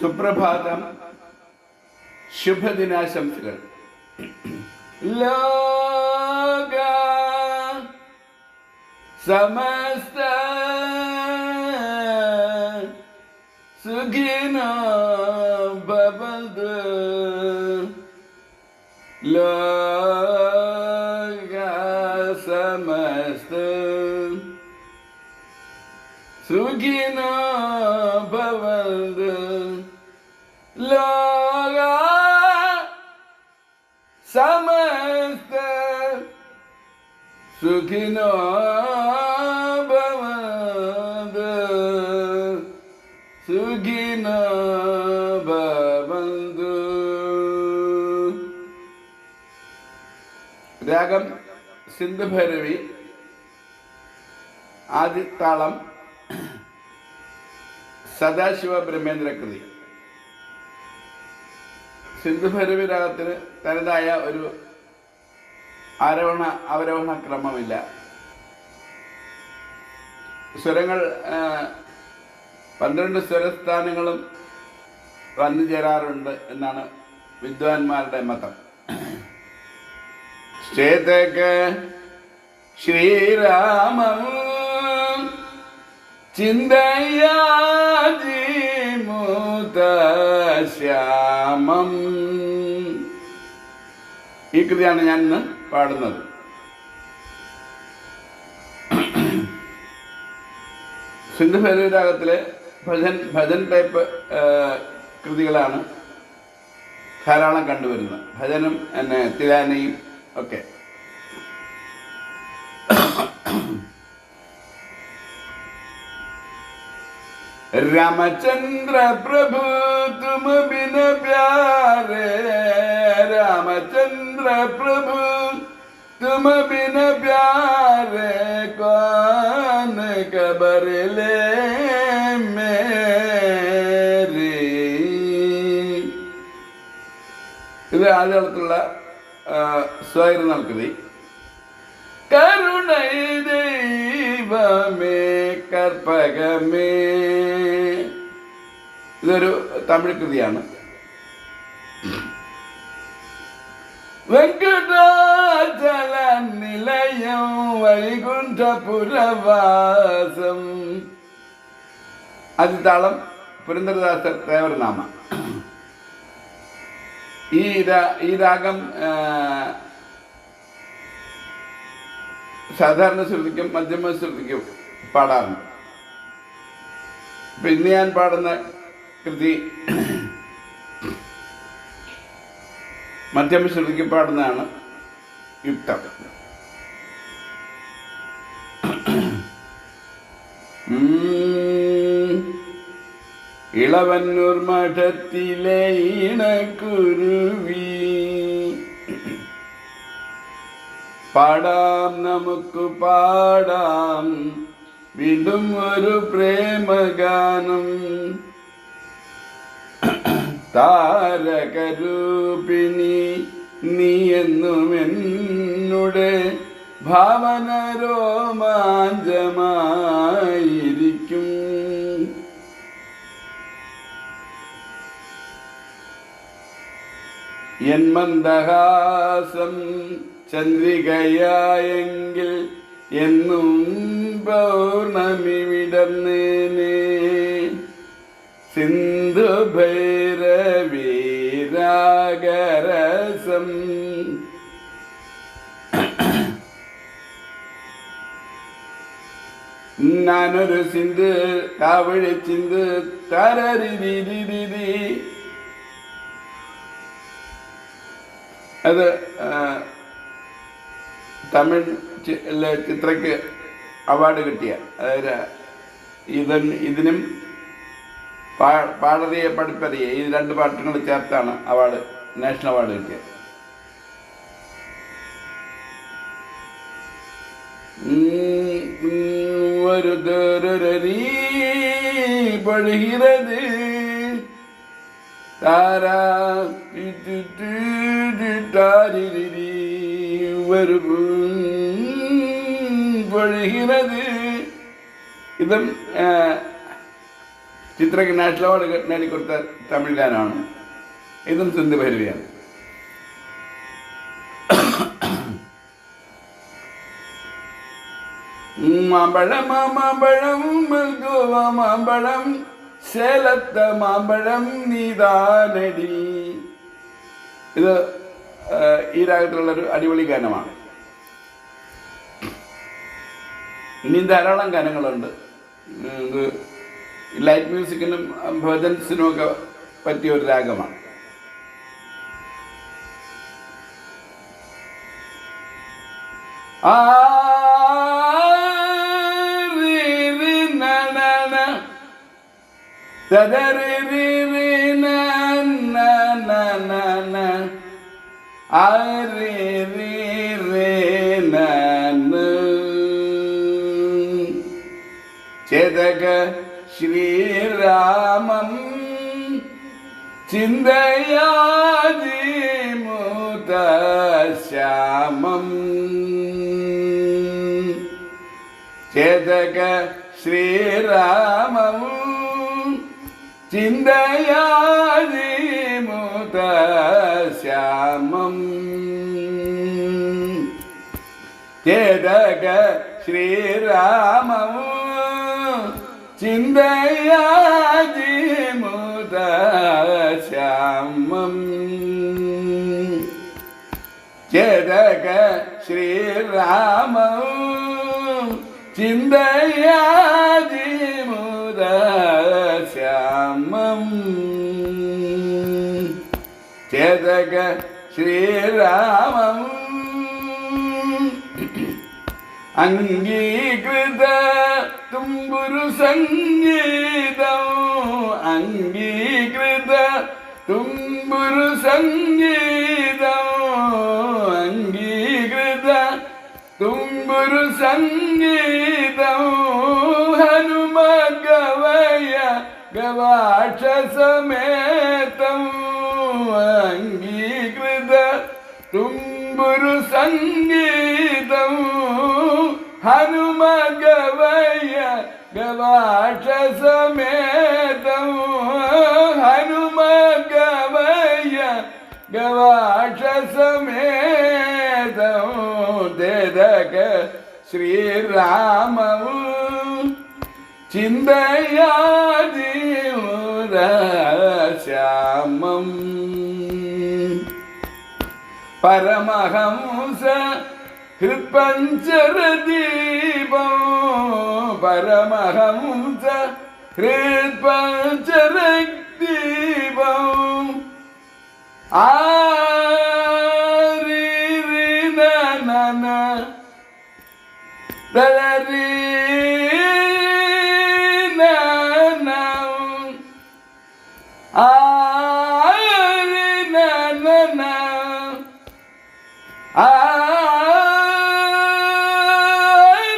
സുപ്രഭാതം ശുഭദിനാശംസകൾ ലോക സമസ്ത സുഖിനോ സമസ്ത സുഖിനോ ഭവന്തു സുഖിനോ ഭവന്തു രാഗം സിന്ധുഭൈരവി ആദിത്താളം സദാശിവ ബ്രഹ്മേന്ദ്ര കൃതി സിന്ധുഭൈരവി രാഗത്തിന് തനതായ ഒരു ആരോഹണ അവരോഹണ ക്രമമില്ല. സ്വരങ്ങൾ പന്ത്രണ്ട് സ്വരസ്ഥാനങ്ങളും വന്നു ചേരാറുണ്ട് എന്നാണ് വിദ്വാൻമാരുടെ മതം. ചേതക ശ്രീരാമം ചിന്തയാമം ഈ കൃതിയാണ് ഞാൻ ഇന്ന് പാടുന്നത്. രാഗത്തിലെ ഭജൻ ഭജൻ ടൈപ്പ് കൃതികളാണ് ധാരാളം കണ്ടുവരുന്നത്. ഭജനും എന്നെ തിരാനയും ഒക്കെ. रामचंद्र प्रभु तुम बिन प्यारे रामचंद्र प्रभु तुम बिन प्यारे कौन कबर ले मेरी ഇത് ആദ്യത്തുള്ള സ്വൈര നൽകൃതി കർപ്പകമേ ഇതൊരു തമിഴ് കൃതിയാണ്. വെങ്കടാചല നിലയം വൈകുണ്ഠപുരവാസം. അതിത്താളം പുരന്ദരദാസ തേവർനാമ ഈ ഈ രാഗം സാധാരണ ശ്രുതിക്കും മധ്യമ ശ്രുതിക്കും പാടാറുണ്ട്. അപ്പൊ ഇന്ന് ഞാൻ പാടുന്ന കൃതി മധ്യമ ശ്രുതിക്ക് പാടുന്നതാണ് യുക്തം. ഇളവന്നൂർ മഠത്തിലെ ഇണക്കുരുവി. പാടാം നമുക്ക് പാടാം. വീണ്ടും ഒരു പ്രേമഗാനം. താരകരൂപിണി നീ എന്നും എന്നുടെ ഭാവന രോമാഞ്ചമായിരിക്കും എൻ മന്ദഹാസം ചന്ദ്രികയായെങ്കിൽ എന്നും പൗർണമി വിടന്നേനെ. സിന്ധു ഭൈരവീരാഗരസം ഞാനൊരു സിന്ധു കാവഴി ചിന്ത് തരരി അത് തമിഴ് ചിത്രക്ക് അവാർഡ് കിട്ടിയ. അതായത് ഇതൻ ഇതിനും പാ പാടറിയ ഈ രണ്ട് പാട്ടുകൾ ചേർത്താണ് അവാർഡ് നാഷണൽ അവാർഡ് കിട്ടിയത്. ഒരു தருரீ படுகிறது தாரா ഇതും ചിത്രയ്ക്ക് നാഷണൽ അവാർഡ് നേടിക്കൊടുത്ത തമിഴ് ഗാനമാണ് ഇതും സിന്ധു ഭൈരവിയാണ് മാമ്പഴം മാമ്പഴം മൽഗോവ മാമ്പഴം സേലത്ത മാമ്പഴം നീതാനടി. ഇത് ഈ ഈ രാഗത്തിലുള്ളൊരു അടിപൊളി ഗാനമാണ്. ഇനിയും ധാരാളം ഗാനങ്ങളുണ്ട്. ഇത് ലൈറ്റ് മ്യൂസിക്കിനും ഭജൻസിനും ഒക്കെ പറ്റിയ ഒരു രാഗമാണ്. ആ രി രി ന ന ന ചിന്തയാതിമുത ശ്യാമം ചേതക ശ്രീരാമം ചിന്തയാതിമുത ശ്യാമം ചേതക ശ്രീരാമം ചിന്തയാതിമുത ശ്രീരാമം ചിന്തയാതിമുത ശ്യാമം ചേതക ശ്രീരാമം അംഗീകൃത തുമ്പുരു സംഗീതം. അംഗീകൃത തുമ്പുരു സംഗീതം. തുമ്പുരു സംഗീതം ഹനുമ ഗവയ ഗവാക്ഷ സമേതം അംഗീകൃത തുമ്പുരു സംഗീതം ഹനുമ ഗവയ ഗവാക്ഷ സമേതം ശ്രീരാമം ചിന്തയാതിമുര ശ്യാമം പരമഹംസ ഹൃത്പഞ്ചരദീപം പരമഹംസ ഹൃത്പഞ്ചരദീപം ആരി வளரின ஆரின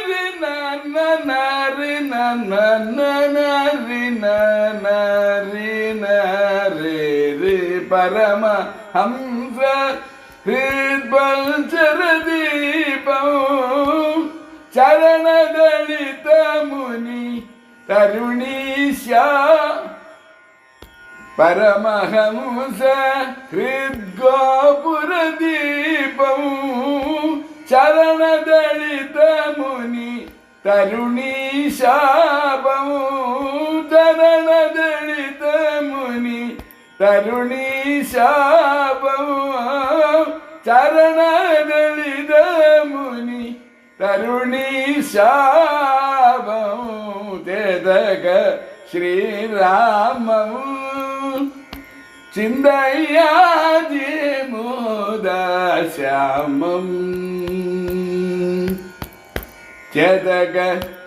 ஆரின நரின நரின நரின ரே பரம ஹம் തരുണീശ പരമഹംസ ഹൃദ്ഗോപുരദീപം ചരണദളിത മുനി തരുണീശാപം ചരണദളിത മുനി തരുണീശാപം ചരണദളിത മുനി തരുണീശാപം ಮುದೇದಗ ಶ್ರೀರಾಮವು ചിന്തയാതി മൂദശ്യാമം ചേതക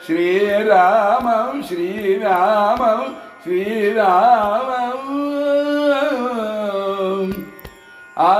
ശ്രീരാമം ശ്രീരാമം ശ്രീരാമം ആ